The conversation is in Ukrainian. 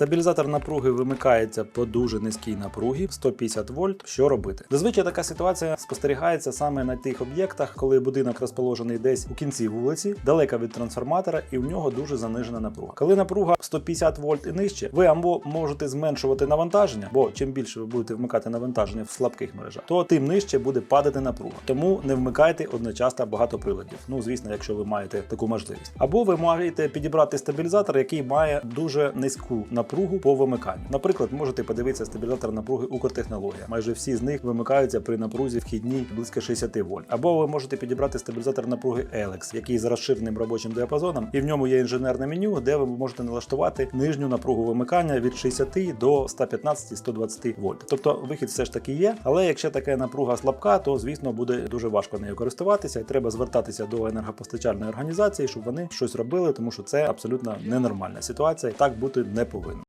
Стабілізатор напруги вимикається по дуже низькій напругі 150 вольт. Що робити? Зазвичай така ситуація спостерігається саме на тих об'єктах, коли будинок розположений десь у кінці вулиці, далеко від трансформатора, і в нього дуже занижена напруга. Коли напруга 150 вольт і нижче, ви або можете зменшувати навантаження, бо чим більше ви будете вмикати навантаження в слабких мережах, то тим нижче буде падати напруга. Тому не вмикайте одночасно багато приладів. Ну звісно, якщо ви маєте таку можливість. Або ви маєте підібрати стабілізатор, який має дуже низьку напругу по вимиканню. Наприклад, можете подивитися стабілізатор напруги Укртехнологія. Майже всі з них вимикаються при напрузі вхідній близько 60 вольт. Або ви можете підібрати стабілізатор напруги Elex, який з розширеним робочим діапазоном, і в ньому є інженерне меню, де ви можете налаштувати нижню напругу вимикання від 60 до 115-120 вольт. Тобто вихід все ж таки є, але якщо така напруга слабка, то звісно буде дуже важко нею користуватися, і треба звертатися до енергопостачальної організації, щоб вони щось робили, тому що це абсолютно ненормальна ситуація. і Так бути не повинно.